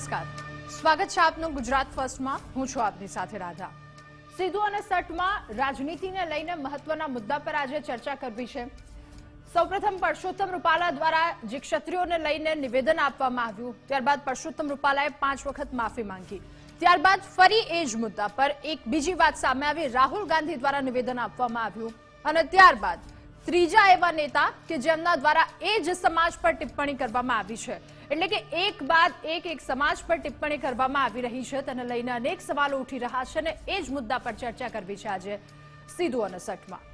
નમસ્કાર. સ્વાગત છે આપનું ગુજરાત ફર્સ્ટમાં. હું છું આપની સાથે રાધા. સીધું અને સટમાં રાજનીતિને લઈને મહત્વના મુદ્દા પર આજે ચર્ચા કરવી છે. સૌપ્રથમ પરસોત્તમ રૂપાલા દ્વારા જે ક્ષત્રિયોને લઈને નિવેદન આપવામાં આવ્યું, ત્યારબાદ પરસોત્તમ રૂપાલાએ પાંચ વખત માફી માંગી. ત્યારબાદ ફરી એ જ મુદ્દા પર એક બીજી વાત સામે આવી. રાહુલ ગાંધી દ્વારા નિવેદન આપવામાં આવ્યું. અને ત્યારબાદ ત્રીજા એવા નેતા કે જેમના દ્વારા એ જ સમાજ પર ટિપ્પણી કરવામાં આવી છે. એટલે કે એક બાદ એક એક સમાજ પર ટિપ્પણી કરવામાં આવી રહી છે તેને લઈને અનેક સવાલો ઉઠી રહ્યા છે અને એ જ મુદ્દા પર ચર્ચા કરવી છે આજે સીધું અને સટમાં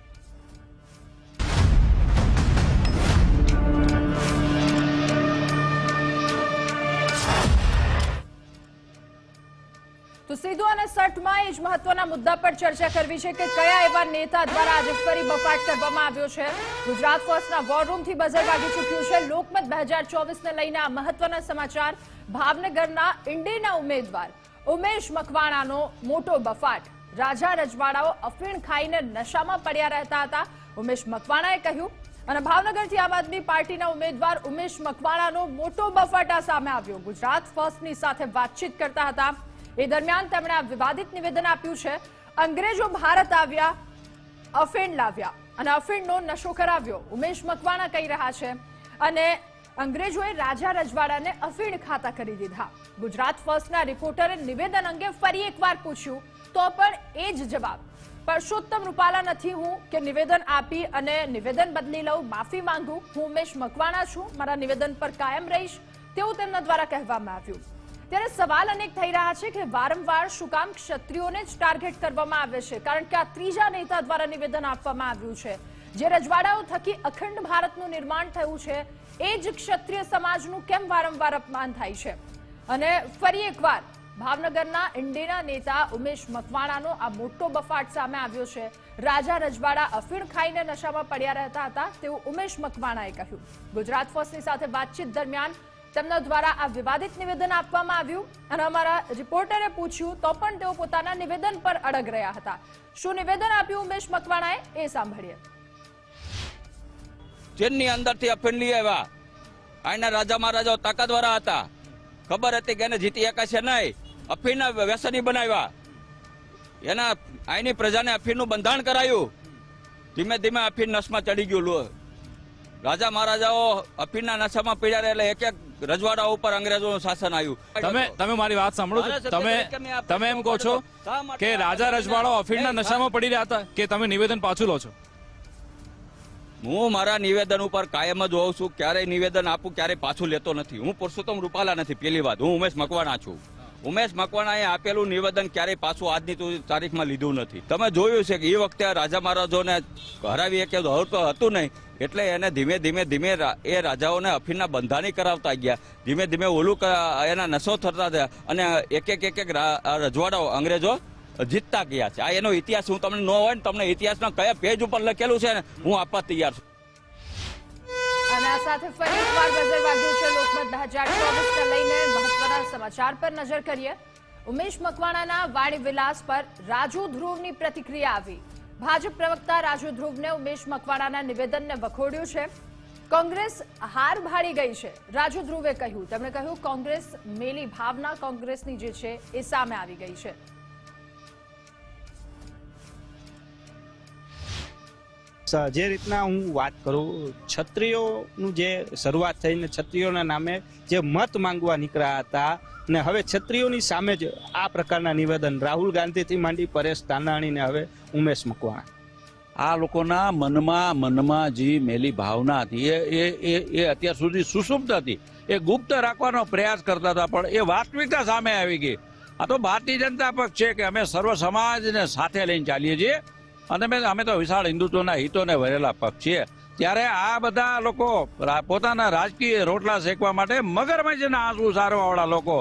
તો સીધું અને સટમાં એ જ મહત્વના મુદ્દા પર ચર્ચા કરવી છે કે કયા એવા નેતા દ્વારા આજે ફરી બફાટ કરવામાં આવ્યો છે. ગુજરાત ફર્સ્ટના વોરરૂમથી બઝર વાગી ચૂક્યું છે. લોકમત બે હજાર ચોવીસને લઈને આ મહત્વના સમાચાર. ભાવનગરના ઇન્ડીના ઉમેદવાર ઉમેશ મકવાણાનો મોટો બફાટ. રાજા રજવાડાઓ અફીણ ખાઈને નશામાં પડ્યા રહેતા હતા. ઉમેશ મકવાણાએ કહ્યું, અને ભાવનગરથી આમ આદમી પાર્ટીના ઉમેદવાર ઉમેશ મકવાણાનો મોટો બફાટા સામે આવ્યો. ગુજરાત ફર્સ્ટની સાથે વાતચીત કરતા હતા. એ દરમિયાન તેમણે આ વિવાદિત નિવેદન આપ્યું છે. અંગ્રેજો ભારત આવ્યા, અફેણ લાવ્યા અને અફેણનો નશો કરાવ્યો. ઉમેશ મકવાણા કહી રહ્યા છે. અને અંગ્રેજોએ રાજા રજવાડાને અફીણ ખાતા કરી દીધા. ગુજરાત ફર્સ્ટના રિપોર્ટરે નિવેદન અંગે ફરી એકવાર પૂછ્યું. તો પણ એ જ જવાબ. પરસોત્તમ રૂપાલા નથી હું કે નિવેદન આપી અને નિવેદન બદલી લઉં, માફી માંગુ. હું ઉમેશ મકવાણા છું. મારા નિવેદન પર કાયમ રહીશ. તેવું તેમના દ્વારા કહેવામાં આવ્યું. ત્યારે સવાલ અનેક થઈ રહ્યા છે કે વારંવાર શું કામ ક્ષત્રિયોને જ ટાર્ગેટ કરવામાં આવે છે? કારણ કે આ ત્રીજા નેતા દ્વારા નિવેદન આપવામાં આવ્યું છે. જે રજવાડાઓ થકી અખંડ ભારતનું નિર્માણ થયું છે, એ જ ક્ષત્રિય સમાજનું કેમ વારંવાર અપમાન થાય છે? અને ફરી એકવાર, ભાવનગરના ઇન્ડિના નેતા ઉમેશ મકવાણાનો આ મોટો બફાટ સામે આવ્યો છે. રાજા રજવાડા અફીણ ખાઈને નશામાં પડ્યા રહેતા હતા, તેવું ઉમેશ મકવાણાએ કહ્યું. ગુજરાત ફર્સ્ટની સાથે વાતચીત દરમિયાન તેમના દ્વારા આ વિવાદિત નિવેદન આપવામાં આવ્યું અને અમારા રિપોર્ટરે પૂછ્યું તો પણ તેઓ પોતાના નિવેદન પર અડગ રહ્યા હતા. શું નિવેદન આપ્યું ઉમેશ મકવાણાએ? એ સાંભળીએ. ચીનની અંદરથી અફીણ લઈ આવ્યા અહીંના રાજા મહારાજાઓ તાકાતવાળા હતા. ખબર હતી કે એને જીતી શકાશે નહીં. અફીણના વ્યસની બનાવ્યા. એના અહીંની પ્રજાને અફીણનું બંધાણ કરાયું. ધીમે ધીમે અફીણ નશમાં ચડી ગયું રાજા મહારાજાઓ અફીણના નશામાં પીડ્યા રહેલા એક એક રજવાડા ઉપર અંગ્રેજોનું શાસન આવ્યું. તમે તમે મારી વાત સાંભળો છો. તમે તમે એમ કહો છો કે રાજા રજવાડા અફીણના નશામાં પડી રહ્યા હતા કે તમે નિવેદન પાછું લો છો? હું મારા નિવેદન ઉપર કાયમ જ હોઉં છું. ક્યારેય નિવેદન આપું ક્યારેય પાછું લેતો નથી. હું પુરુષોત્તમ રૂપાલા નથી. પેલી વાત હું ઉમેશ મકવાણા છું. ઉમેશ મકવાણાએ આપેલું નિવેદન ક્યારેય પાછું આજની તારીખમાં લીધું નથી. તમે જોયું છે કે એ વખતે રાજા મહારાજોને હરાવી કે તો હતું નહીં, એટલે એને ધીમે ધીમે ધીમે એ રાજાઓને અફીણના બંધાણી કરાવતા ગયા. ધીમે ધીમે ઓલું એના નશો થતા થયા અને એક એક એક એક રજવાડાઓ અંગ્રેજો જીતતા ગયા છે. આ એનો ઇતિહાસ હું તમને ન હોય ને તમને ઇતિહાસના કયા પેજ ઉપર લખેલું છે ને હું આપવા તૈયાર છું. અને આ સાથે ફરી છે લઈને. મહત્વના સમાચાર પર નજર કરીએ. ઉમેશ મકવાણાના વાણી વિલાસ પર રાજુ ધ્રુવની પ્રતિક્રિયા આવી. ભાજપ પ્રવક્તા રાજુ ધ્રુવને ઉમેશ મકવાણાના નિવેદનને વખોડ્યું છે. કોંગ્રેસ હાર ભાળી ગઈ છે. રાજુ ધ્રુવે કહ્યું, તેમણે કહ્યું, કોંગ્રેસ મેલી ભાવના, કોંગ્રેસની જે છે એ સામે આવી ગઈ છે. જે રીતના હું વાત કરું ક્ષત્રિયોનું જે શરૂઆત થઈને ક્ષત્રિયોના નામે જે મત માંગવા નીકળ્યા હતા ને હવે ક્ષત્રિયોની સામે જ આ પ્રકારના નિવેદન રાહુલ ગાંધીથી માંડી, પરેશ તાનાણીને હવે ઉમેશ મકવાણા. આ લોકોના મનમાં મનમાં જે મેલી ભાવના હતી, એ એ એ એ અત્યાર સુધી સુષુપ્ત હતી. એ ગુપ્ત રાખવાનો પ્રયાસ કરતા હતા, પણ એ વાસ્તવિકતા સામે આવી ગઈ. આ તો ભારતીય જનતા પક્ષ છે કે અમે સર્વ સમાજને સાથે લઈને ચાલીએ છીએ. અને અમે તો વિશાળ હિન્દુત્વના હિતોને વરેલા પક્ષ છીએ. ત્યારે આ બધા લોકો પોતાના રાજકીય રોટલા શેકવા માટે મગરમચ્છના આંસુ સારવાવાળા લોકો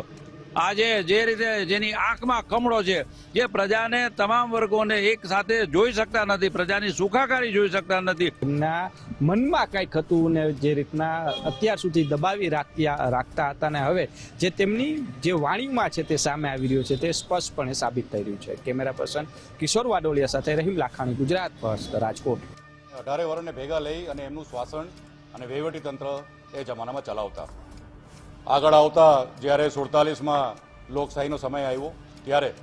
આજે જે રીતે જેની આંખમાં કમળો છે જે પ્રજાને તમામ વર્ગોને એક સાથે જોઈ શકતા નથી પ્રજાની સુખાકારી જોઈ શકતા નથી. એમના મનમાં કંઈક હતું ને જે રીતના અત્યાર સુધી દબાવી રાખ્યા રાખતા હતા ને હવે જે તેમની જે વાણીમાં છે તે સામે આવી રહ્યું છે તે સ્પષ્ટપણે સાબિત થઈ રહ્યું છે. કેમેરા પર્સન કિશોર વાડોલિયા સાથે રહીમ લાખાણી ગુજરાત ફર્સ્ટ રાજકોટ. અઢારે વર્ષને ભેગા લઈ અને એમનું શ્વાસન અને વહીવટી તંત્ર એ જમાનામાં ચલાવતા. આગળ આવતા જ્યારે સુડતાલીસમાં લોકશાહીનો સમય આવ્યો, ત્યારે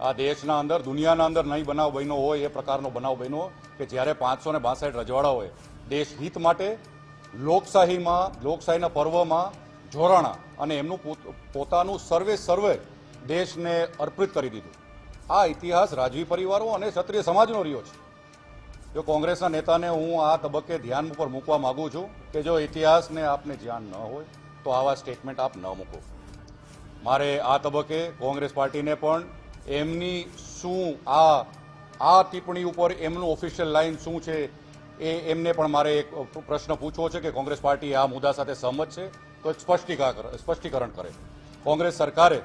આ દેશના અંદર, દુનિયાના અંદર નહીં બનાવ બન્યો હોય, એ પ્રકારનો બનાવ બન્યો કે જ્યારે પાંચસો ને બાસઠ રજવાડાઓએ દેશ હિત માટે લોકશાહીમાં, લોકશાહીના પર્વમાં જોરાણા અને એમનું પોત- પોતાનું સર્વે સર્વે દેશને અર્પિત કરી દીધું. આ ઇતિહાસ રાજવી પરિવારો અને ક્ષત્રિય સમાજનો રહ્યો છે. જો કોંગ્રેસના નેતાને હું આ તબક્કે ધ્યાન ઉપર મૂકવા માગું છું કે જો ઇતિહાસને આપને ધ્યાન ન હોય તો આવા સ્ટેટમેન્ટ આપ ન મૂકો. મારે આ તબક્કે કોંગ્રેસ પાર્ટીને પણ એમની શું આ આ ટિપ્પણી ઉપર એમનું ઓફિશિયલ લાઇન શું છે એ એમને પણ મારે એક પ્રશ્ન પૂછવો છે કે કોંગ્રેસ પાર્ટી આ મુદ્દા સાથે સહમત છે? તો સ્પષ્ટીકરણ કરે. કોંગ્રેસ સરકારે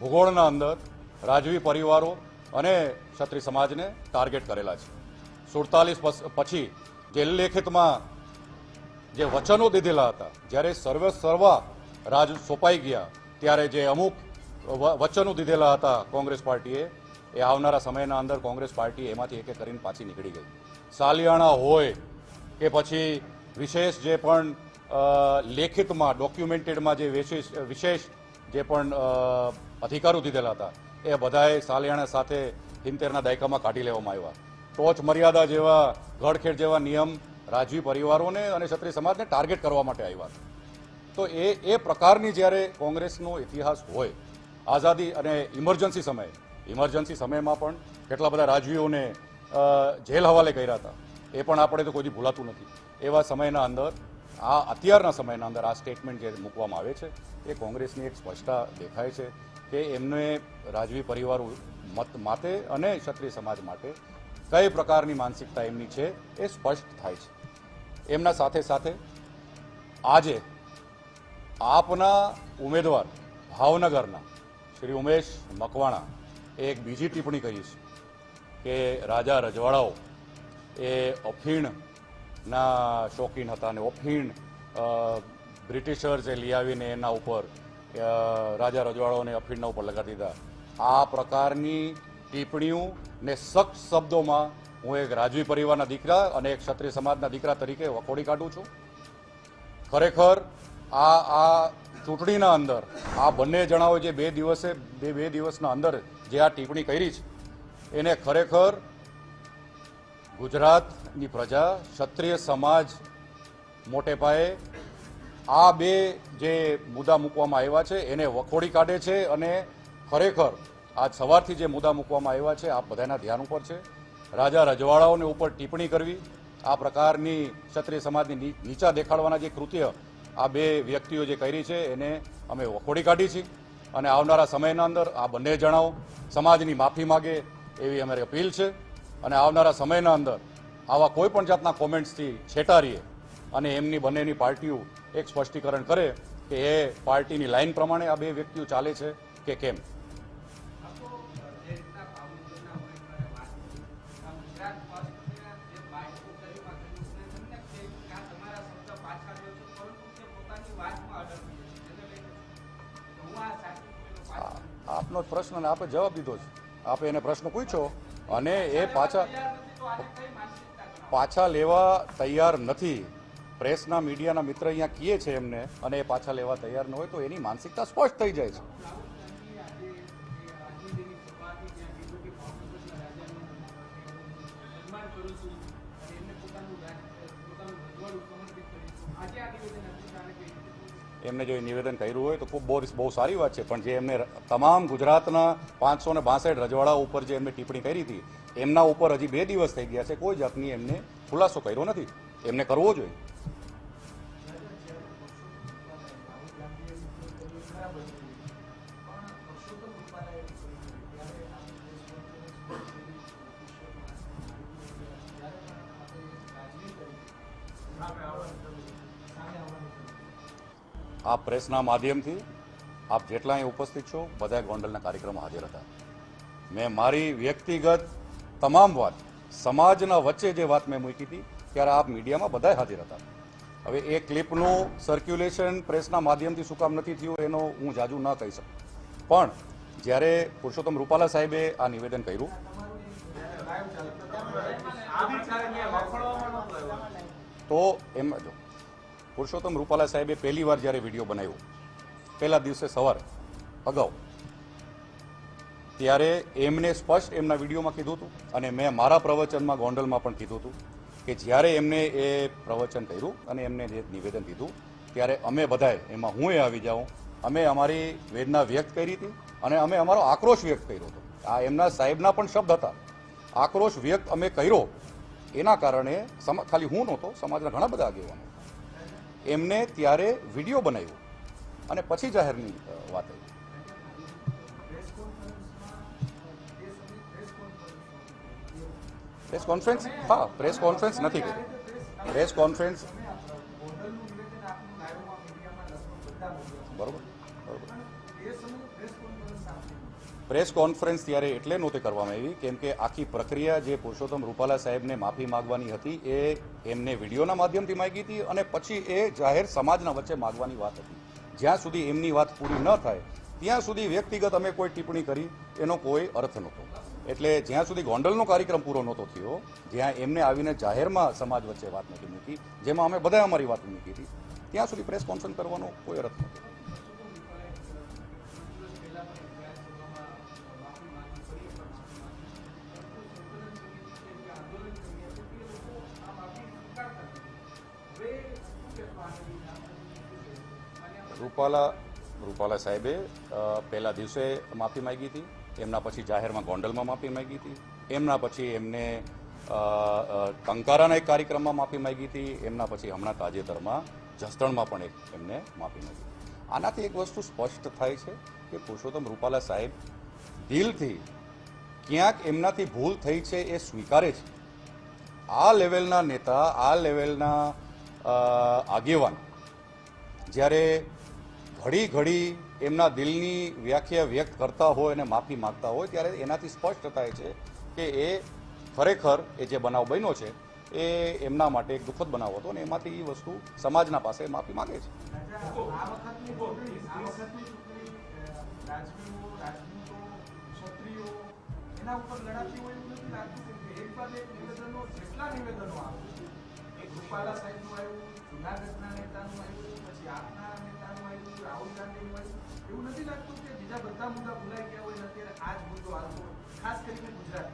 ભૂગોળના અંદર રાજવી પરિવારો અને ક્ષત્રિય સમાજને ટાર્ગેટ કરેલા છે. સુડતાલીસ પછી જે લેખિતમાં જે વચનો દીધેલા હતા. જ્યારે સર્વે સર્વા રાજ સોંપાઈ ગયા, ત્યારે જે અમુક વચનો દીધેલા હતા કોંગ્રેસ પાર્ટીએ, એ આવનારા સમયના અંદર કોંગ્રેસ પાર્ટી એમાંથી એક કરીને પાછી નીકળી ગઈ. સાલિયાણા હોય કે પછી વિશેષ જે પણ લેખિતમાં, ડોક્યુમેન્ટેડમાં જે વિશેષ વિશેષ જે પણ અધિકારો દીધેલા હતા, એ બધાએ સાલિયાણા સાથે સિત્તેરના દાયકામાં કાઢી લેવામાં આવ્યા. ટોચ મર્યાદા જેવા ગળખેડ જેવા નિયમ રાજવી પરિવારોને અને ક્ષત્રિય સમાજને ટાર્ગેટ કરવા માટે આવ્યા હતા તો એ એ પ્રકારની જ્યારે કોંગ્રેસનો ઇતિહાસ હોય, આઝાદી અને ઇમરજન્સી સમયે ઇમરજન્સી સમયમાં પણ કેટલા બધા રાજવીઓને જેલ હવાલે કર્યા હતા, એ પણ આપણે તો કોઈ ભૂલાતું નથી. એવા સમયના અંદર, આ અત્યારના સમયના અંદર આ સ્ટેટમેન્ટ જે મૂકવામાં આવે છે, એ કોંગ્રેસની એક સ્પષ્ટતા દેખાય છે કે એમને રાજવી પરિવારો મત માટે અને ક્ષત્રિય સમાજ માટે કઈ પ્રકારની માનસિકતા એમની છે, એ સ્પષ્ટ થાય છે. એમના સાથે સાથે આજે આપના ઉમેદવાર ભાવનગરના શ્રી ઉમેશ મકવાણા એક બીજી ટિપ્પણી કરી છે કે રાજા રજવાડાઓ એ અફીણના શોખીન હતા અને અફીણ બ્રિટિશર્સે લઈ આવીને એના ઉપર રાજા રજવાડાઓને અફીણના ઉપર લગાડી દીધા. આ પ્રકારની ટિપ્પણીઓ ને સખ્ત શબ્દોમાં હું એક રાજવી પરિવારના દીકરા અને એક ક્ષત્રિય સમાજના દીકરા તરીકે વખોડી કાઢું છું. ખરેખર આ આ ચૂંટણીના અંદર, આ બંને જણાઓ જે બે દિવસે, બે બે દિવસના અંદર જે આ ટિપ્પણી કરી છે, એને ખરેખર ગુજરાતની પ્રજા, ક્ષત્રિય સમાજ મોટે પાયે આ બે જે મુદ્દા મૂકવામાં આવ્યા છે, એને વખોડી કાઢે છે અને ખરેખર આજ સવારથી જે મુદ્દા મૂકવામાં આવ્યા છે આ બધાના ધ્યાન ઉપર છે. રાજા રજવાડાઓને ઉપર ટિપ્પણી કરવી, આ પ્રકારની ક્ષત્રિય સમાજની નીચા દેખાડવાના જે કૃત્ય આ બે વ્યક્તિઓ જે કરી છે, એને અમે વખોડી કાઢી છે. અને આવનારા સમયના અંદર આ બંને જણાઓ સમાજની માફી માગે એવી અમારી અપીલ છે. અને આવનારા સમયના અંદર આવા કોઈ પણ જાતના કોમેન્ટ્સથી છેટારીએ અને એમની બંનેની પાર્ટીઓ એક સ્પષ્ટીકરણ કરે કે એ પાર્ટીની લાઈન પ્રમાણે આ બે વ્યક્તિઓ ચાલે છે કે કેમ. આપનો જ પ્રશ્ન અને આપે જવાબ દીધો છે. આપે એને પ્રશ્ન પૂછ્યો અને એ પાછા પાછા લેવા તૈયાર નથી. પ્રેસના મીડિયાના મિત્ર અહીંયા કીએ છે એમને અને એ પાછા લેવા તૈયાર ન હોય તો એની માનસિકતા સ્પષ્ટ થઈ જાય છે. એમને જો એ નિવેદન કર્યું હોય તો ખૂબ બહુ બહુ સારી વાત છે. પણ જે એમને તમામ ગુજરાતના પાંચસો ને બાસઠ રજવાડા ઉપર જે એમને ટિપ્પણી કરી હતી, એમના ઉપર હજી બે દિવસ થઈ ગયા છે. કોઈ જાતની એમને ખુલાસો કર્યો નથી. એમને કરવો જોઈએ. આ પ્રેસના માધ્યમથી આપ જેટલા અહીં ઉપસ્થિત છો બધા ગોંડલના કાર્યક્રમમાં હાજર હતા. મેં મારી વ્યક્તિગત તમામ વાત સમાજના વચ્ચે જે વાત મેં મૂકી હતી, ત્યારે આપ મીડિયામાં બધા હાજર હતા. હવે એ ક્લિપનું સર્ક્યુલેશન પ્રેસના માધ્યમથી શું કામ નથી થયું, એનો હું જાજુ ન કહી શકું. પણ જ્યારે પુરુષોત્તમ રૂપાલા સાહેબે આ નિવેદન કર્યું, તો એમ, જો પુરુષોત્તમ રૂપાલા સાહેબે પહેલી વાર જ્યારે વીડિયો બનાવ્યો, પહેલા દિવસે સવાર, અગાઉ, ત્યારે એમને સ્પષ્ટ એમના વિડીયોમાં કીધું હતું અને મેં મારા પ્રવચનમાં ગોંડલમાં પણ કીધું હતું કે જ્યારે એમને એ પ્રવચન કર્યું અને એમને જે નિવેદન દીધું, ત્યારે અમે બધાએ એમાં હું એ આવી જાઉં, અમે અમારી વેદના વ્યક્ત કરી હતી અને અમે અમારો આક્રોશ વ્યક્ત કર્યો હતો. આ એમના સાહેબના પણ શબ્દ હતા. આક્રોશ વ્યક્ત અમે કર્યો, એના કારણે ખાલી હું નહોતો, સમાજના ઘણા બધા આગેવાનો એમને ત્યારે વીડિયો બનાવ્યો. અને પછી જાહેરની વાત આવી. Press conference? હા, પ્રેસ કોન્ફરન્સ નથી કરી પ્રેસ કોન્ફરન્સ પ્રેસ કોન્ફરન્સ ત્યારે એટલે નહોતી કરવામાં આવી, કેમ કે આખી પ્રક્રિયા જે પુરુષોત્તમ રૂપાલા સાહેબને માફી માંગવાની હતી એ એમને વિડીયોના માધ્યમથી માંગી હતી અને પછી એ જાહેર સમાજના વચ્ચે માંગવાની વાત હતી. જ્યાં સુધી એમની વાત પૂરી ન થાય, ત્યાં સુધી વ્યક્તિગત અમે કોઈ ટિપ્પણી કરી, એનો કોઈ અર્થ નહોતો. એટલે જ્યાં સુધી ગોંડલનો કાર્યક્રમ પૂરો નહોતો થયો, જ્યાં એમને આવીને જાહેરમાં સમાજ વચ્ચે વાત નથી મૂકી, જેમાં અમે બધા અમારી વાત મૂકી હતી, ત્યાં સુધી પ્રેસ કોન્ફરન્સ કરવાનો કોઈ અર્થ નહોતો. રૂપાલા રૂપાલા સાહેબે પહેલા દિવસે માફી માંગી હતી. એમના પછી જાહેરમાં ગોંડલમાં માફી માંગી હતી. એમના પછી એમને ટંકારાના એક કાર્યક્રમમાં માફી માંગી હતી. એમના પછી હમણાં તાજેતરમાં જસદણમાં પણ એક એમને માફી માંગી આનાથી એક વસ્તુ સ્પષ્ટ થાય છે કે પુરુષોત્તમ રૂપાલા સાહેબ દિલથી ક્યાંક એમનાથી ભૂલ થઈ છે એ સ્વીકારે છે. આ લેવલના નેતા, આ લેવલના આગેવાન જ્યારે ઘડી ઘડી એમના દિલની વ્યાખ્યા વ્યક્ત કરતા હોય અને માફી માંગતા હોય, ત્યારે એનાથી સ્પષ્ટ થાય છે કે એ ખરેખર એ જે બનાવ બન્યો છે, એ એમના માટે એક દુઃખદ બનાવ હતો અને એમાંથી એ વસ્તુ સમાજના પાસે માફી માંગે છે. એક રાહુલ ગાંધી આવ્યું એવું નથી લાગતું કે બીજા બધા મુદ્દા ભૂલાઈ ગયા હોય અત્યારે આ જ મુદ્દો આવતો ખાસ કરીને ગુજરાત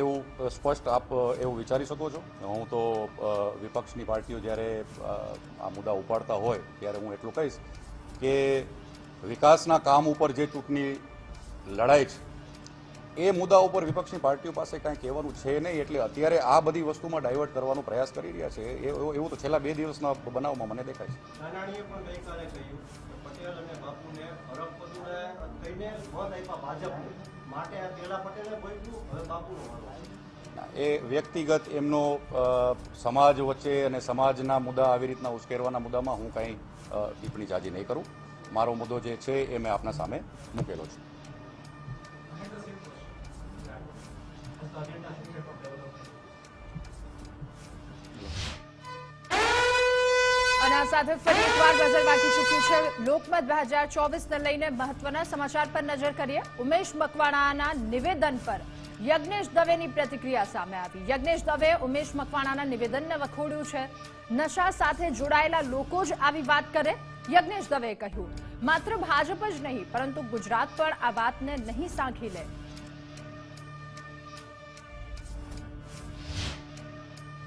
એવું સ્પષ્ટ આપ એવું વિચારી શકો છો? હું તો વિપક્ષની પાર્ટીઓ જ્યારે આ મુદ્દા ઉપાડતા હોય, ત્યારે હું એટલું કહીશ કે વિકાસના કામ ઉપર જે ચૂંટણી લડાઈ છે એ મુદ્દા ઉપર વિપક્ષની પાર્ટીઓ પાસે કાંઈ કહેવાનું છે નહીં એટલે અત્યારે આ બધી વસ્તુમાં ડાયવર્ટ કરવાનો પ્રયાસ કરી રહ્યા છે. એ- એવું તો છેલ્લા બે દિવસના બનાવમાં મને દેખાય છે. એ વ્યક્તિગત એમનો સમાજ વચ્ચે અને સમાજના મુદ્દા આવી રીતના ઉશ્કેરવાના મુદ્દામાં હું કાંઈ ટિપ્પણી જાજી નહીં કરું. મારો મુદ્દો જે છે એ મેં આપના સામે મૂકેલો છે. સાથે ફરી એકવાર નજર વાગી ચૂક્યું છે. લોકમત બે હજાર ચોવીસને લઈને મહત્વના સમાચાર પર નજર કરીએ. ઉમેશ મકવાણાના નિવેદન પર યજ્ઞેશ દવેની પ્રતિક્રિયા સામે આવી. યજ્ઞેશ દવે ઉમેશ મકવાણાના નિવેદનને વખોડ્યું છે. નશા સાથે જોડાયેલા લોકો જ આવી વાત કરે, યજ્ઞેશ દવેએ કહ્યું. માત્ર ભાજપ જ નહીં, પરંતુ ગુજરાત પણ આ વાતને નહીં સાંખી લે.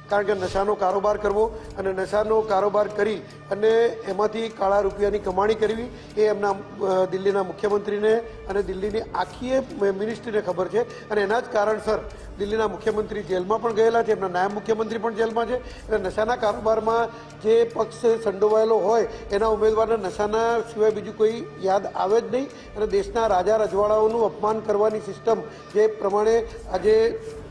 કારણ કે નશાનો કારોબાર કરવો અને નશાનો કારોબાર કરી અને એમાંથી કાળા રૂપિયાની કમાણી કરવી એ એમના દિલ્હીના મુખ્યમંત્રીને અને દિલ્હીની આખી મિનિસ્ટ્રીને ખબર છે. અને એના જ કારણસર દિલ્હીના મુખ્યમંત્રી જેલમાં પણ ગયેલા છે, એમના નાયબ મુખ્યમંત્રી પણ જેલમાં છે. એટલે નશાના કારોબારમાં જે પક્ષ સંડોવાયેલો હોય, એના ઉમેદવારને નશાના સિવાય બીજું કોઈ યાદ આવે જ નહીં. અને દેશના રાજા રજવાડાઓનું અપમાન કરવાની સિસ્ટમ જે પ્રમાણે આજે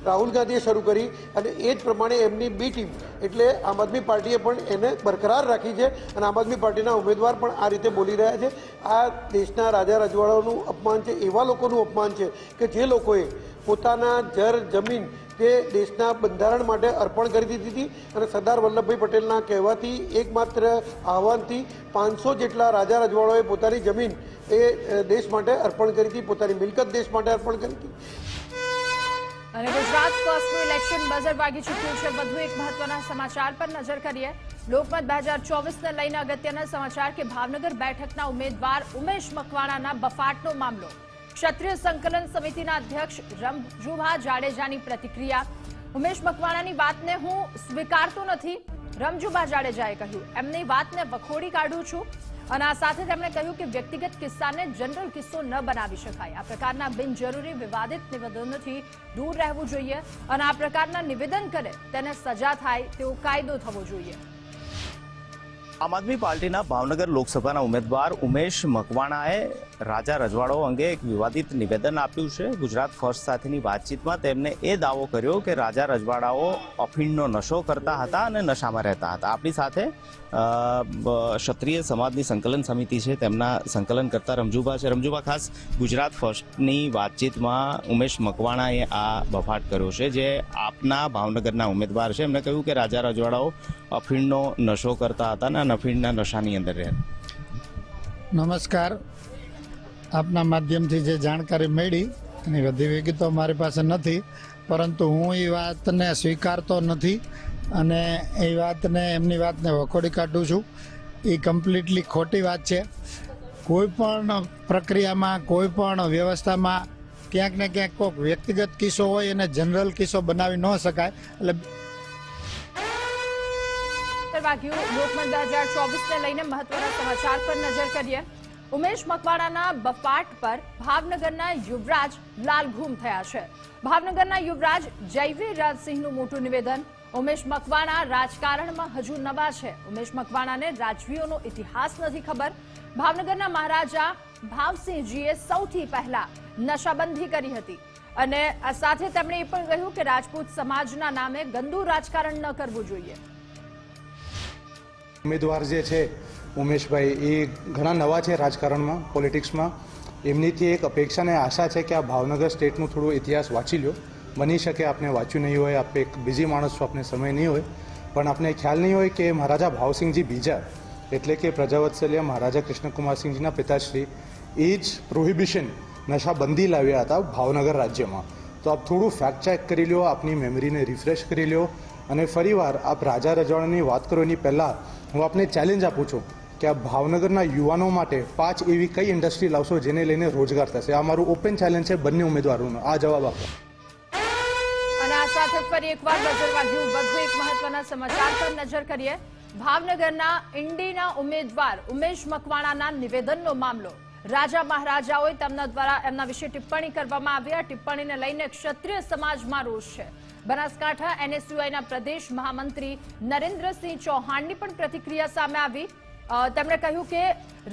રાહુલ ગાંધીએ શરૂ કરી અને એ જ પ્રમાણે એમની બી ટીમ, એટલે આમ આદમી પાર્ટીએ પણ એને બરકરાર રાખી છે અને આમ આદમી પાર્ટીના ઉમેદવાર પણ આ રીતે બોલી રહ્યા છે. આ દેશના રાજા રજવાડાઓનું અપમાન છે, એવા લોકોનું અપમાન છે કે જે લોકોએ પોતાના જર, જમીન જે દેશના બંધારણ માટે અર્પણ કરી દીધી હતી અને સરદાર વલ્લભભાઈ પટેલના કહેવાથી એકમાત્ર આહવાનથી પાંચસો જેટલા રાજા રજવાડાઓએ પોતાની જમીન એ દેશ માટે અર્પણ કરી હતી, પોતાની મિલકત દેશ માટે અર્પણ કરી હતી. અને ગુજરાત ફર્સ્ટનું ઇલેક્શન બઝર વાગી ચૂક્યું છે. વધુ એક મહત્વના સમાચાર પર નજર કરીએ. લોકમત બે હજાર ચોવીસને લઈને અગત્યના સમાચાર કે ભાવનગર બેઠકના ઉમેદવાર ઉમેશ મકવાણાના બફાટનો મામલો. ક્ષત્રિય સંકલન સમિતિના અધ્યક્ષ રમજુભા જાડેજાની પ્રતિક્રિયા. ઉમેશ મકવાણાની વાતને હું સ્વીકારતો નથી. રમજુભા જાડેજાએ કહ્યું, એમની વાતને વખોડી કાઢું છું. અને આ સાથે તેમણે કહ્યું કે વ્યક્તિગત કિસ્સાને જનરલ કિસ્સો ન બનાવી શકાય. આ પ્રકારના બિનજરૂરી વિવાદિત નિવેદનોથી દૂર રહેવું જોઈએ અને આ પ્રકારના નિવેદન કરે તેને સજા થાય તેવો કાયદો થવો જોઈએ. આમ આદમી પાર્ટીના ભાવનગર લોકસભાના ઉમેદવાર ઉમેશ મકવાણાએ રાજા રજવાડો અંગે એક વિવાદિત નિવેદન આપ્યું છે. ગુજરાત ફર્સ્ટ સાથેની વાતચીતમાં તેમણે એ દાવો કર્યો કે રાજા રજવાડાઓ અફીણનો નશો કરતા હતા અને નશામાં રહેતા હતા. આપણી સાથે ક્ષત્રિય સમાજની સંકલન સમિતિ છે. તેમના સંકલન કરતા રમજુભા છે. રમજુભા, ખાસ ગુજરાત ફર્સ્ટની વાતચીતમાં ઉમેશ મકવાણાએ આ બફાટ કર્યો છે જે આપના ભાવનગરના ઉમેદવાર છે. એમણે કહ્યું કે રાજા રજવાડાઓ અફીણનો નશો કરતા હતા અને અફીણના નશાની અંદર રહેતા નમસ્કાર. આપના માધ્યમથી જે જાણકારી મળી, એની બધી વિગતો મારી પાસે નથી, પરંતુ હું એ વાતને સ્વીકારતો નથી અને એ વાતને, એમની વાતને વખોડી કાઢું છું. એ કમ્પ્લીટલી ખોટી વાત છે. કોઈ પણ પ્રક્રિયામાં, કોઈ પણ વ્યવસ્થામાં ક્યાંક ને ક્યાંક કોઈક વ્યક્તિગત કિસ્સો હોય એને જનરલ કિસ્સો બનાવી ન શકાય, એટલે વાગ્યું લોકમત બે હજાર લઈને મહત્વના સમાચાર પર નજર કરીએ. ઉમેશ મકવાણાના બફાટ પર ભાવનગરના યુવરાજ લાલઘૂમ થયા છે. ભાવનગરના યુવરાજ જયવીર રાજસિંહનું મોટું નિવેદન. ઉમેશ મકવાણા રાજકારણમાં હજુ નવા છે. ઉમેશ મકવાણાને રાજવીઓનો ઇતિહાસ નથી ખબર. ભાવનગરના મહારાજા ભાવસિંહજીએ સૌથી પહેલા નશાબંધી કરી હતી. અને આ સાથે તેમણે એ પણ કહ્યું કે રાજપૂત સમાજના નામે ગંદુ રાજકારણ ન કરવું જોઈએ. ઉમેદવાર જે છે ઉમેશભાઈ, એ ઘણા નવા છે રાજકારણમાં, પોલિટિક્સમાં. એમનીથી એક અપેક્ષા અને આશા છે કે આ ભાવનગર સ્ટેટનું થોડું ઇતિહાસ વાંચી લો બની શકે આપને વાંચ્યું નહીં હોય, આપ એક બિઝી માણસ છો આપને સમય નહીં હોય. પણ આપને ખ્યાલ નહીં હોય કે મહારાજા ભાવસિંહજી બીજા, એટલે કે પ્રજાવત્સલ્ય મહારાજા કૃષ્ણકુમારસિંહજીના પિતાશ્રી, એ જ પ્રોહિબિશન નશાબંધી લાવ્યા હતા ભાવનગર રાજ્યમાં. તો આપ થોડું ફેક્ટ ચેક કરી લો આપની મેમરીને રિફ્રેશ કરી લો અને ફરીવાર આપ રાજા રજવાડાની વાત કરો એની પહેલાં હું આપને ચેલેન્જ આપું છું. કે આ ભાવનગરના યુવાનો માટે પાંચ એવી કઈ ઇન્ડસ્ટ્રી લાવશો જેને લઈને રોજગાર થશે? આ મારું ઓપન ચેલેન્જ છે બંને ઉમેદવારોનો. આ જવાબ આપો. અને આ સાથે ફરી એકવાર નજર વાગ્યું. વધુ એક મહત્વના સમાચાર પર નજર કરીએ. ભાવનગરના ઇન્ડીના ઉમેદવાર ઉમેશ મકવાણાના નિવેદનનો મામલો. રાજા મહારાજાઓએ તેમના દ્વારા એમના વિશે ટિપ્પણી કરવામાં આવી. આ ટિપ્પણીને લઈને ક્ષત્રિય સમાજમાં રોષ છે. બનાસકાંઠા એનએસયુઆઈના પ્રદેશ મહામંત્રી નરેન્દ્રસિંહ ચૌહાણની પણ પ્રતિક્રિયા સામે આવી. તેમણે કહ્યું કે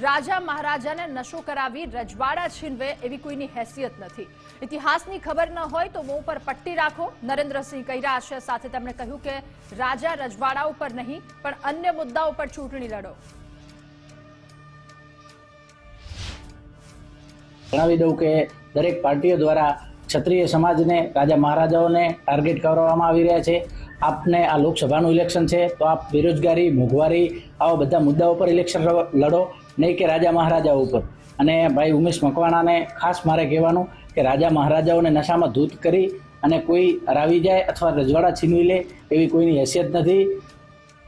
રાજા મહારાજાને નશો કરાવી રજવાડા છીનવે એવી કોઈની હેસિયત નથી. ઇતિહાસની ખબર ન હોય તો મોં પર પટ્ટી રાખો, નરેન્દ્રસિંહ કહી રહ્યા છે સાથે તેમણે કહ્યું કે રાજા રજવાડા ઉપર નહીં, પણ અન્ય મુદ્દાઓ પર ચૂંટણી લડો. જણાવી દઉં કે દરેક પાર્ટીઓ દ્વારા ક્ષત્રિય સમાજને, રાજા મહારાજાઓને ટાર્ગેટ કરવામાં આવી રહ્યા છે. આપને આ લોકસભાનું ઇલેક્શન છે, તો આપ બેરોજગારી, મોંઘવારી, આવા બધા મુદ્દાઓ પર ઇલેક્શન લડો. નહીં કે રાજા મહારાજાઓ ઉપર. અને ભાઈ ઉમેશ મકવાણાને ખાસ મારે કહેવાનું કે રાજા મહારાજાઓને નશામાં ધૂત કરી અને કોઈ હરાવી જાય અથવા રજવાડા છીનવી લે એવી કોઈની હેસિયત નથી.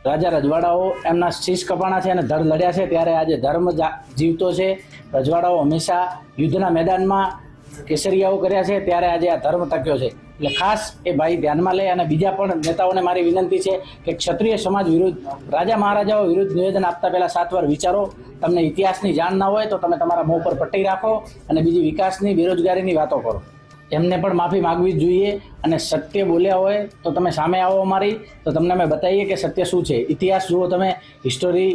રાજા રજવાડાઓ એમના શીશ કપાણા છે અને ધડ લડ્યા છે. ત્યારે આજે ધર્મ જીવતો છે. રજવાડાઓ હંમેશા યુદ્ધના મેદાનમાં કેસરિયાઓ કર્યા છે, ત્યારે આજે આ ધર્મ ટક્યો છે. એટલે ખાસ એ ભાઈ ધ્યાનમાં લે અને બીજા પણ નેતાઓને મારી વિનંતી છે કે ક્ષત્રિય સમાજ વિરુદ્ધ, રાજા મહારાજાઓ વિરુદ્ધ નિવેદન આપતા પહેલાં સાત વાર વિચારો. તમને ઇતિહાસની જાણ ના હોય તો તમે તમારા મોં પર પટ્ટી રાખો અને બીજી વિકાસની, બેરોજગારીની વાતો કરો. એમને પણ માફી માગવી જ જોઈએ અને સત્ય બોલ્યા હોય તો તમે સામે આવો અમારી. તો તમને અમે બતાવીએ કે સત્ય શું છે. ઇતિહાસ જુઓ તમે હિસ્ટોરી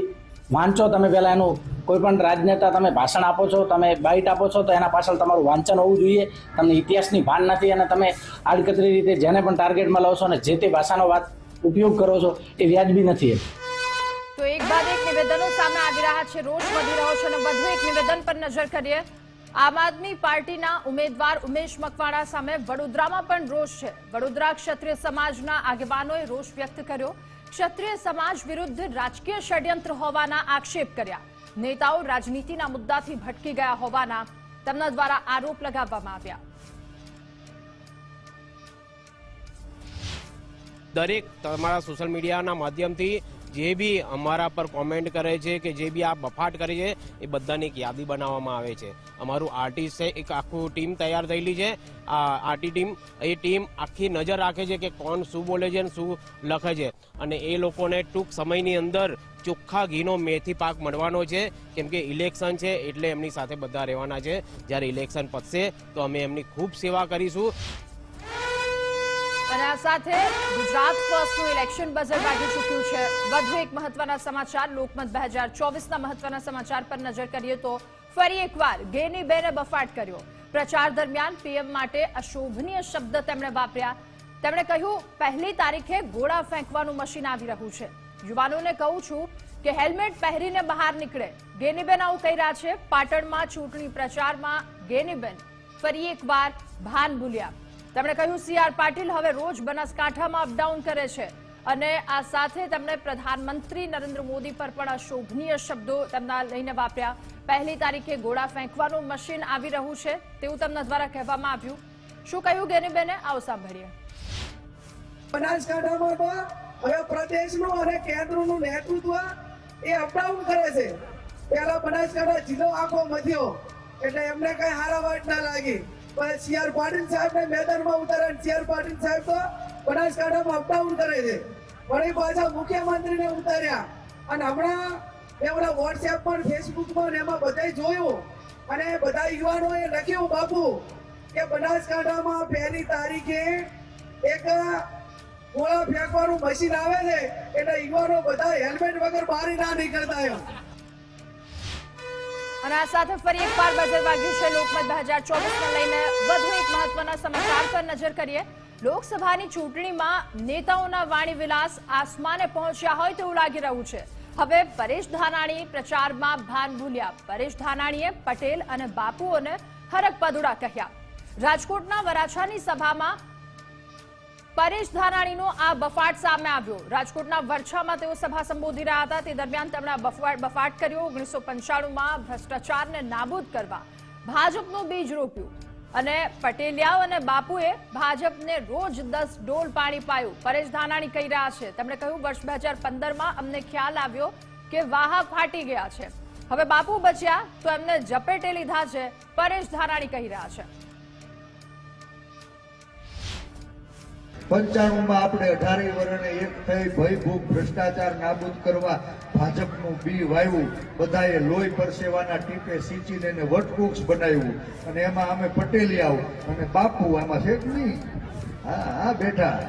વાંચો તમે પહેલાં એનું કોઈ પણ રાજનેતા તમે ભાષણ આપો છો, તમે બાઇટ આપો છો, તો એના પાછળ તમારું વાંચન હોવું જોઈએ. તમને ઇતિહાસની ભાન નથી અને તમે આડકતરી રીતે જેને પણ ટાર્ગેટમાં લો છો અને જે તે ભાષાનો વાત ઉપયોગ કરો છો, એ વ્યાજબી નથી તો એક બાદ એક નિવેદનો સામે આવી રહ્યા છે રોષ વધી રહ્યો છે અને વધુ એક નિવેદન પર નજર કરીએ. આમ આદમી પાર્ટીના ઉમેદવાર ઉમેશ મકવાણા સામે વડોદરામાં પણ રોષ છે. વડોદરા ક્ષત્રિય સમાજના આગેવાનોએ રોષ વ્યક્ત કર્યો. ક્ષત્રિય સમાજ વિરુદ્ધ રાજકીય ષડયંત્ર હોવાના આક્ષેપ કર્યા. નેતાઓ રાજનીતિના મુદ્દાથી ભટકી ગયા હોવાના તેમના દ્વારા આરોપ લગાવવામાં આવ્યા. દરેક તમારા સોશિયલ મીડિયાના માધ્યમથી જે બી અમારા પર કોમેન્ટ કરે છે કે જે બી આ બફાટ કરે છે, એ બધાની એક યાદી બનાવવામાં આવે છે. અમારું આર્ટિસ્ટ છે, એક આખું ટીમ તૈયાર થયેલી છે. આ આર્ટી ટીમ એ ટીમ આખી નજર રાખે છે કે કોણ શું બોલે છે અને શું લખે છે. અને એ લોકોને ટૂંક સમયની અંદર ચોખ્ખા ઘીનો મેથી પાક મળવાનો છે. કેમ કે ઇલેક્શન છે, એટલે એમની સાથે બધા રહેવાના છે. જ્યારે ઇલેક્શન પતશે, તો અમે એમની ખૂબ સેવા કરીશું. અને આ સાથે ગુજરાત ફર્સ્ટનું ઇલેક્શન બજાર વાગી ચૂક્યું છે. વધુ એક મહત્વના સમાચાર, લોકમત બે હજાર ચોવીસના મહત્વના સમાચાર પર નજર કરીએ તો ફરી એકવાર ગેની બફાટ કર્યો. પ્રચાર દરમિયાન પીએમ માટે અશોભનીય શબ્દ તેમણે વાપર્યા. તેમણે કહ્યું, પહેલી તારીખે ગોળા ફેંકવાનું મશીન આવી રહ્યું છે. યુવાનોને કહું છું કે હેલ્મેટ પહેરીને બહાર નીકળે. ગેનીબેન આવું કહી રહ્યા છે. પાટણમાં ચૂંટણી પ્રચારમાં ગેનીબેન ફરી એકવાર ભાન ભૂલ્યા. તેમણે કહ્યું, સી આર પાટીલ હવે રોજ બનાસકાંઠામાં અપડાઉન કરે છે. અને આ સાથે તેમણે પ્રધાનમંત્રી નરેન્દ્ર મોદી પર પણ અશોભનીય શબ્દો તેમના લઈને વાપર્યા. પહેલી તારીખે ગોળા ફેંકવાનું મશીન આવી રહ્યું છે તેવું તેમના દ્વારા કહેવામાં આવ્યું. શું કહ્યું, ગેનીબેને? આવો સાંભળીએ. બનાસકાંઠામાં હવે પ્રદેશનું અને કેન્દ્રનું નેતૃત્વ એ અપડાઉન કરે છે. પહેલા બનાસકાંઠા જિલ્લો આખો મધ્યો. એટલે એમને કઈ હારા વાત ના લાગી. સી આર પાટીલ સાહેબ ને મેદાનમાં ઉતારે સી આર પાટીલ સાહેબ તો બનાસકાંઠામાં અપડાઉન કરે છે. વળી પાછા મુખ્યમંત્રીને ઉતાર્યા. અને હમણાં એમના વોટ્સએપ પર ફેસબુક પર એમાં બધાય જોયું. અને બધા યુવાનોએ લખ્યું, બાપુ, કે બનાસકાંઠામાં પહેલી તારીખે એક ગોળા ફેંકવાનું મશીન આવે છે. એટલે યુવાનો બધા હેલ્મેટ વગર બહાર ના નીકળતા એમ અને આ સાથે ફરી એકવાર બજર વાગ્યું છે. લોકમત બે હજાર ચોવીસને લઈને વધુ એક મહત્વના સમાચાર પર નજર કરીએ. લોકસભાની ચૂંટણીમાં નેતાઓના વાણી વિલાસ આસમાને પહોંચ્યા હોય તેવું લાગી રહ્યું છે. હવે પરેશ ધાનાણી પ્રચારમાં ભાન ભૂલ્યા. પરેશ ધાનાણીએ પટેલ અને બાપુઓને હરકપદુડા કહ્યા. રાજકોટના વરાછાની સભામાં પરેશ ધાનાણીનો આ બફાટ સામે આવ્યો. રાજકોટના વરછામાં તેઓ સભા સંબોધી રહ્યા હતા. તે દરમિયાન તેમણે બફાટ બફાટ કર્યો. ઓગણીસો પંચાણુંમાં ભ્રષ્ટાચારને નાબૂદ કરવા ભાજપનું બીજ રોપ્યું. અને પટેલિયાઓ અને બાપુએ ભાજપને રોજ દસ ડોલ પાણી પાયું. પરેશ ધાનાણી કહી રહ્યા છે. તેમણે કહ્યું, વર્ષ બે હજાર પંદરમાં અમને ખ્યાલ આવ્યો કે વાહા ફાટી ગયા છે. હવે બાપુ બચ્યા તો એમને ઝપેટે લીધા છે. પરેશ ધાનાણી કહી રહ્યા છે. પંચાણું માં આપણે અઢારે વર્ષે એક થઈ ભય ભૂખ ભ્રષ્ટાચાર નાબૂદ કરવા ભાજપનું બી વાવ્યું બધાએ લોહી પરસેવાના ટીપે સિંચીને એને વટવૃક્ષ બનાવ્યું. અને એમાં અમે પટેલી આવું અને બાપુ આમાં છે નહીં? હા હા, બેઠા.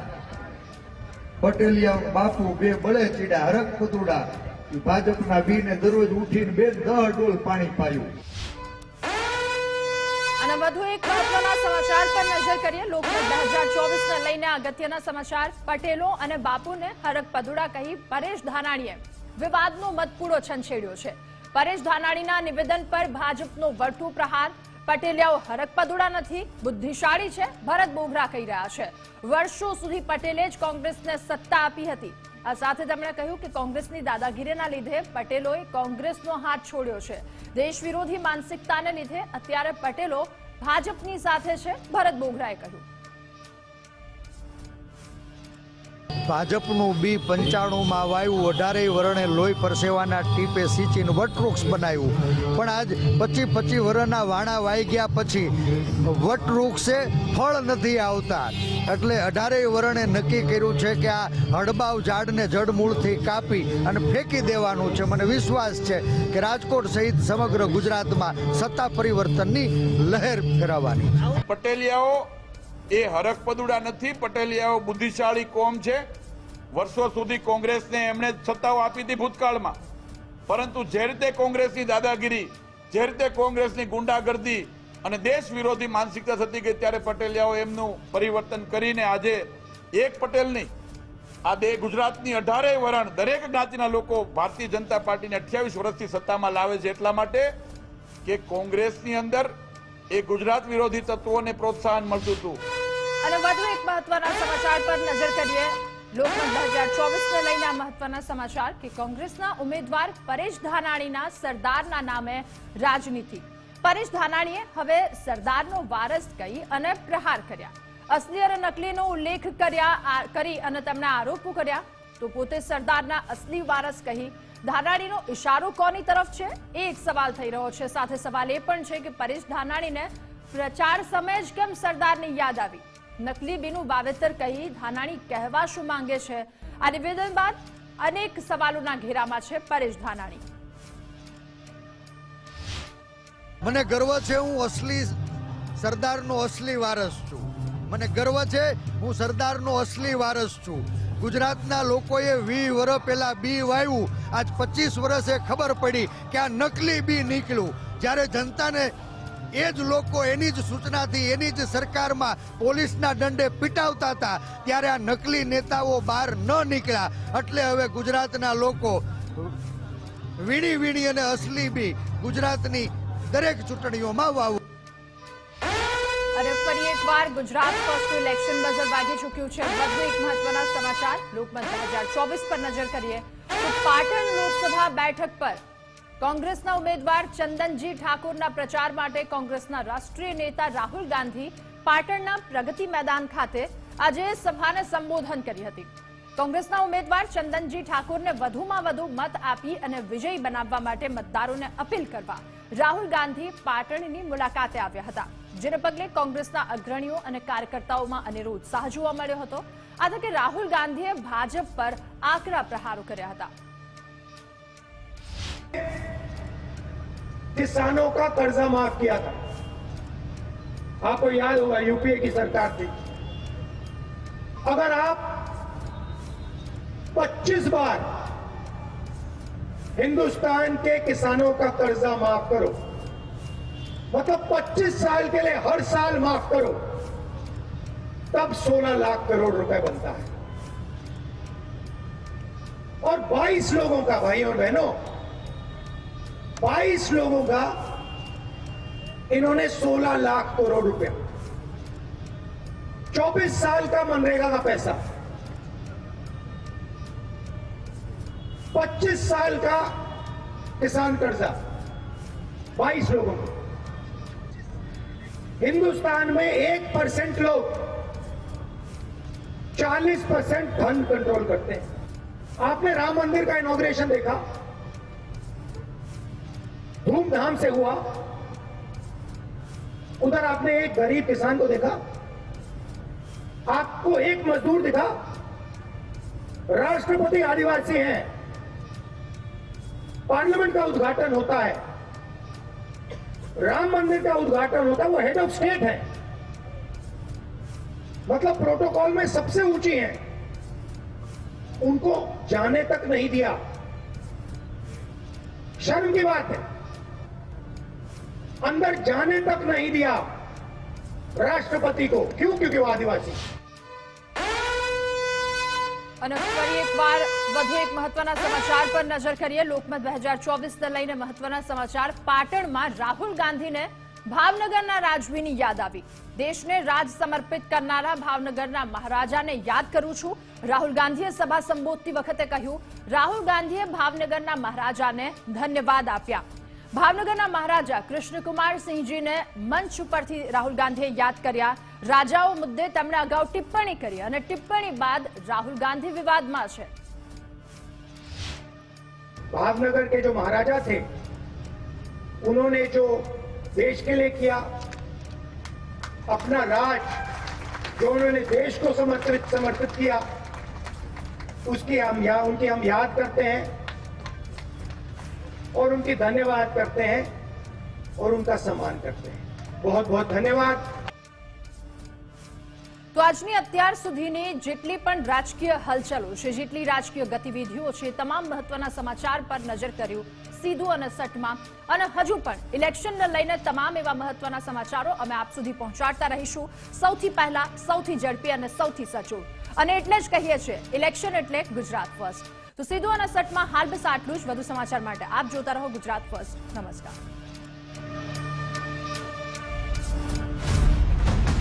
પટેલિયા, બાપુ બે બળે ચીડા હરક પતુડા. ભાજપના ભાજપના બીને દરરોજ ઉઠીને બે દહ ડોલ પાણી પાયું. અને વધુ એક મહત્વના સમાચાર કરીએ લોકમત બે હજાર ચોવીસને લઈને અગત્યના સમાચાર. પટેલો અને બાપુને હરક પદુડા કહી પરેશ ધાનાણીએ વિવાદનો મતપૂડો છંછેડ્યો છે. પરેશ ધાનાણીના નિવેદન પર ભાજપનો વળતું પ્રહાર. પટેલિયાઓ હરક પદુડા નથી, બુદ્ધિશાળી છે, ભરત બોગરા કહી રહ્યા છે. વર્ષો સુધી પટેલે જ કોંગ્રેસને સત્તા આપી હતી. આ સાથે તેમણે કહ્યું કે કોંગ્રેસની દાદાગીરીના લીધે પટેલોએ કોંગ્રેસનો હાથ છોડ્યો છે. દેશ વિરોધી માનસિકતાને લીધે અત્યારે પટેલો ભાજપની સાથે છે. ભરત બોઘરાએ કહ્યું. ભાજપનું બી પંચાણુંમાં વાવ્યું અઢારે વરણે લોહી પરસેવાના ટીપે સિંચીને વટવૃક્ષ બનાવ્યું. પણ આજ પચી પચી વરણના વાણા વાઈ ગયા પછી વટવૃક્ષે ફળ નથી આવતા. એટલે અઢારે વરણે નક્કી કર્યું છે કે આ હડબાવ ઝાડને જડમૂળથી કાપી અને ફેંકી દેવાનું છે. મને વિશ્વાસ છે કે રાજકોટ સહિત સમગ્ર ગુજરાતમાં સત્તા પરિવર્તનની લહેર ફેરવવાની. પટેલિયાઓ એ હરકપદુડા નથી પટેલિયાઓ બુદ્ધિશાળી કોમ છે. વર્ષો સુધી કોંગ્રેસને એમણે સત્તાઓ આપી હતી ભૂતકાળમાં. પરંતુ જે રીતે કોંગ્રેસની દાદાગીરી, જે રીતે કોંગ્રેસની ગુંડાગર્દી અને દેશ વિરોધી માનસિકતા થતી ગઈ, ત્યારે પટેલિયાઓ એમનું પરિવર્તન કરીને આજે એક પટેલની આ બે ગુજરાતની અઢારે વરણ દરેક જ્ઞાતિના લોકો ભારતીય જનતા પાર્ટીને અઠ્યાવીસ વર્ષથી સત્તામાં લાવે છે એટલા માટે કે કોંગ્રેસની અંદર એ ગુજરાત વિરોધી તત્વોને પ્રોત્સાહન મળતું હતું. અને વધુ એક મહત્વના સમાચાર પર નજર કરીએ. લોકસભા હજાર ચોવીસને લઈને આ મહત્વના સમાચાર કે કોંગ્રેસના ઉમેદવાર પરેશ ધાનાણીના સરદારના નામે રાજનીતિ. પરેશ ધાનાણીએ હવે સરદારનો વારસ કહી અને પ્રહાર કર્યા. અસલી અને નકલીનો ઉલ્લેખ કર્યા કરી અને તેમના આરોપો કર્યા. તો પોતે સરદારના અસલી વારસ કહી ધાનાણીનો ઇશારો કોની તરફ છે? એ એક સવાલ થઈ રહ્યો છે. સાથે સવાલ એ પણ છે કે પરેશ ધાનાણીને પ્રચાર સમયે જ કેમ સરદારની યાદ આવી? નકલી બીનું વાવેતર કહી ધાનાણી કહેવા શું માંગે છે? આ નિવેદન બાદ અનેક સવાલોના ઘેરામાં છે પરેશ ધાનાણી. મને ગર્વ છે હું અસલી સરદારનો અસલી વારસ છું. મને ગર્વ છે હું સરદારનો અસલી વારસ છું. ગુજરાતના લોકોએ વી વર્ષ પહેલા બી વાવ્યું. આજ પચીસ વર્ષે ખબર પડી કે આ નકલી બી નીકળ્યું. જ્યારે જનતાને એ જ લોકો એની જ સૂચનાથી, એની જ સરકારમાં પોલીસના દંડે પીટાવતા હતા. ત્યારે આ નકલી નેતાઓ બહાર ન નીકળ્યા. એટલે હવે ગુજરાતના લોકો વીણી વીણી અને અસલી બી ગુજરાતની દરેક ચૂંટણીઓમાં વાવ અને ફરી એકવાર ગુજરાત ફર્સ્ટ ઇલેક્શન બઝર વાગી ચૂક્યું છે. વધુ એક મહત્વના સમાચાર લોકમત બે ચોવીસ પર નજર કરીએ. તો પાટણ લોકસભા બેઠક પર કોંગ્રેસના ઉમેદવાર ચંદનજી ઠાકોરના પ્રચાર માટે કોંગ્રેસના રાષ્ટ્રીય નેતા રાહુલ ગાંધી પાટણના પ્રગતિ મેદાન ખાતે આજે સભાને સંબોધન કરી હતી. કોંગ્રેસના ઉમેદવાર ચંદનજી ઠાકોરને વધુમાં વધુ મત આપી અને વિજયી બનાવવા માટે મતદારોને અપીલ કરવા રાહુલ ગાંધી પાટણની મુલાકાતે આવ્યા હતા. જેને પગલે કોંગ્રેસના અગ્રણીઓ અને કાર્યકર્તાઓમાં અનેરો ઉત્સાહ જોવા મળ્યો હતો. આ તકે રાહુલ ગાંધીએ ભાજપ પર આકરા પ્રહારો કર્યા હતા. किसानों का कर्जा माफ़ किया था। आपको याद होगा, यूपीए की सरकार थी। अगर आप 25 बार हिंदुस्तान के किसानों का कर्जा माफ़ करो मतलब 25 साल के लिए हर साल माफ़ करो, तब 16 लाख करोड़ रुपए बनता है। और 22 लोगों का भाई और बहनों 22 लोगों का इन्होंने 16 लाख करोड़ रुपया। 24 साल का मनरेगा का पैसा। 25 साल का किसान कर्जा। 22 लोगों को। हिंदुस्तान में एक परसेंट लोग 40 परसेंट धन कंट्रोल करते हैं। आपने राम मंदिर का इनोग्रेशन देखा? धूमधाम से हुआ। उधर आपने एक गरीब किसान को देखा। आपको एक मजदूर दिखा। राष्ट्रपति आदिवासी हैं। पार्लियामेंट का उद्घाटन होता है। राम मंदिर का उद्घाटन होता है। वो हेड ऑफ़ स्टेट है। मतलब प्रोटोकॉल में सबसे ऊँची हैं। उनको जाने तक नहीं दिया। शर्म की बात है। अंदर जाने तक नहीं दिया राष्ट्रपति को क्यों क्योंकि वो आदिवासी અને ફરી એકવાર વધુ એક મહત્વના સમાચાર પર નજર કરીએ લોકમત બે હજાર ચોવીસને લઈને મહત્વના સમાચાર પાટણમાં રાહુલ ગાંધીને ભાવનગરના રાજવીની યાદ આવી દેશને રાજ સમર્પિત કરનારા ભાવનગરના મહારાજાને યાદ કરું છું રાહુલ ગાંધીએ સભા સંબોધતી વખતે કહ્યું રાહુલ ગાંધીએ ભાવનગરના મહારાજાને ધન્યવાદ આપ્યા ભાવનગરના મહારાજા કૃષ્ણકુમાર સિંહજીને મંચ ઉપરથી રાહુલ ગાંધીએ યાદ કર્યા રાજાઓ મુદ્દે તેમણે અગાઉ ટિપ્પણી કરી અને ટિપ્પણી બાદ રાહુલ ગાંધી વિવાદમાં છે भावनगर के जो महाराजा थे उन्होंने जो देश के लिए किया अपना राज जो उन्होंने देश को समर्पित समर्पित किया उसकी हम या, उनकी हम याद करते हैं और उनकी धन्यवाद करते हैं और उनका सम्मान करते हैं बहुत बहुत धन्यवाद તો આજની અત્યાર સુધીની જેટલી પણ રાજકીય હલચલો છે જેટલી રાજકીય ગતિવિધિઓ છે તમામ મહત્વના સમાચાર પર નજર કર્યું સીધું અને સટમાં અને હજુ પણ ઇલેક્શનને લઈને તમામ એવા મહત્વના સમાચારો અમે આપ સુધી પહોંચાડતા રહીશું સૌથી પહેલા સૌથી ઝડપી અને સૌથી સચોટ અને એટલે જ કહીએ છીએ ઇલેક્શન એટલે ગુજરાત ફર્સ્ટ તો સીધું અને સટમાં હાલ બસ આટલું જ. વધુ સમાચાર માટે આપ જોતા રહો ગુજરાત ફર્સ્ટ. નમસ્કાર.